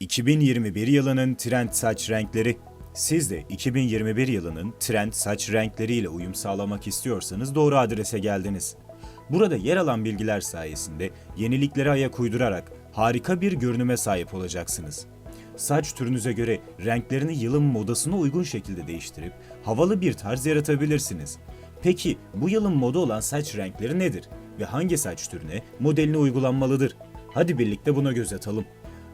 2021 yılının trend saç renkleri. Siz de 2021 yılının trend saç renkleriyle uyum sağlamak istiyorsanız doğru adrese geldiniz. Burada yer alan bilgiler sayesinde yeniliklere ayak uydurarak harika bir görünüme sahip olacaksınız. Saç türünüze göre renklerini yılın modasına uygun şekilde değiştirip havalı bir tarz yaratabilirsiniz. Peki bu yılın moda olan saç renkleri nedir ve hangi saç türüne modeline uygulanmalıdır? Hadi birlikte buna göz atalım.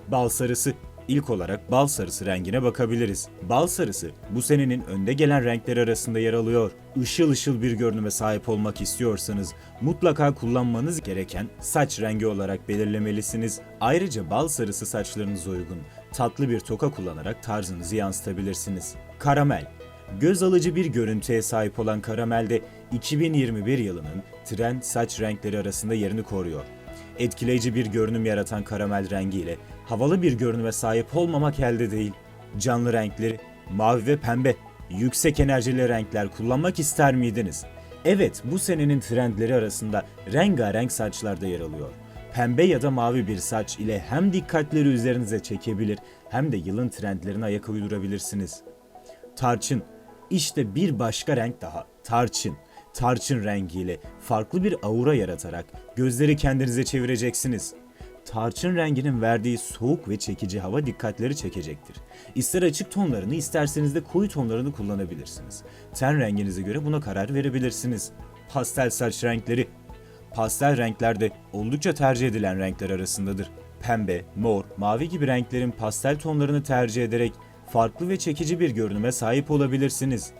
Bal sarısı. İlk olarak bal sarısı rengine bakabiliriz. Bal sarısı bu senenin önde gelen renkler arasında yer alıyor. Işıl ışıl bir görünüme sahip olmak istiyorsanız mutlaka kullanmanız gereken saç rengi olarak belirlemelisiniz. Ayrıca bal sarısı saçlarınıza uygun tatlı bir toka kullanarak tarzınızı yansıtabilirsiniz. Karamel Göz alıcı bir görüntüye sahip olan karamelde 2021 yılının trend saç renkleri arasında yerini koruyor. Etkileyici bir görünüm yaratan karamel rengiyle havalı bir görünüme sahip olmamak elde değil. Canlı renkleri, mavi ve pembe, yüksek enerjili renkler kullanmak ister miydiniz? Evet, bu senenin trendleri arasında rengarenk saçlar da yer alıyor. Pembe ya da mavi bir saç ile hem dikkatleri üzerinize çekebilir hem de yılın trendlerine ayak uydurabilirsiniz. Tarçın. İşte bir başka renk daha. Tarçın. Tarçın rengiyle farklı bir aura yaratarak gözleri kendinize çevireceksiniz. Tarçın renginin verdiği soğuk ve çekici hava dikkatleri çekecektir. İster açık tonlarını isterseniz de koyu tonlarını kullanabilirsiniz. Ten renginize göre buna karar verebilirsiniz. Pastel saç renkleri. Pastel renkler de oldukça tercih edilen renkler arasındadır. Pembe, mor, mavi gibi renklerin pastel tonlarını tercih ederek farklı ve çekici bir görünüme sahip olabilirsiniz.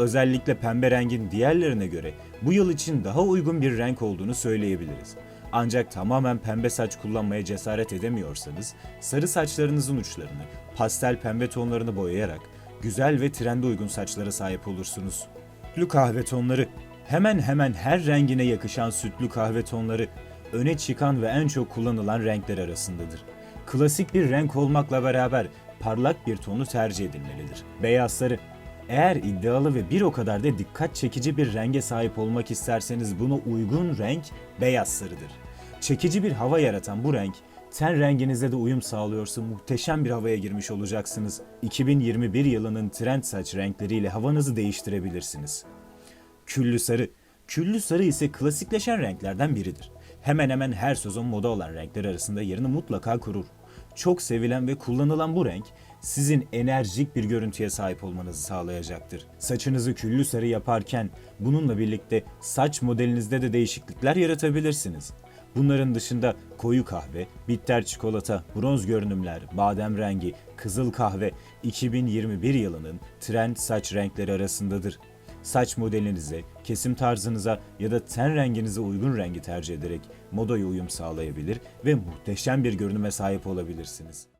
Özellikle pembe rengin diğerlerine göre bu yıl için daha uygun bir renk olduğunu söyleyebiliriz. Ancak tamamen pembe saç kullanmaya cesaret edemiyorsanız, sarı saçlarınızın uçlarını pastel pembe tonlarını boyayarak güzel ve trende uygun saçlara sahip olursunuz. Sütlü kahve tonları Hemen hemen her rengine yakışan sütlü kahve tonları öne çıkan ve en çok kullanılan renkler arasındadır. Klasik bir renk olmakla beraber parlak bir tonu tercih edilmelidir. Beyaz sarı eğer iddialı ve bir o kadar da dikkat çekici bir renge sahip olmak isterseniz buna uygun renk beyaz sarıdır. Çekici bir hava yaratan bu renk ten renginize de uyum sağlıyorsa muhteşem bir havaya girmiş olacaksınız. 2021 yılının trend saç renkleriyle havanızı değiştirebilirsiniz. Küllü sarı. Küllü sarı ise klasikleşen renklerden biridir. Hemen hemen her sezon moda olan renkler arasında yerini mutlaka kurur. Çok sevilen ve kullanılan bu renk sizin enerjik bir görüntüye sahip olmanızı sağlayacaktır. Saçınızı küllü sarı yaparken bununla birlikte saç modelinizde de değişiklikler yaratabilirsiniz. Bunların dışında koyu kahve, bitter çikolata, bronz görünümler, badem rengi, kızıl kahve 2021 yılının trend saç renkleri arasındadır. Saç modelinize, kesim tarzınıza ya da ten renginize uygun rengi tercih ederek modaya uyum sağlayabilir ve muhteşem bir görünüme sahip olabilirsiniz.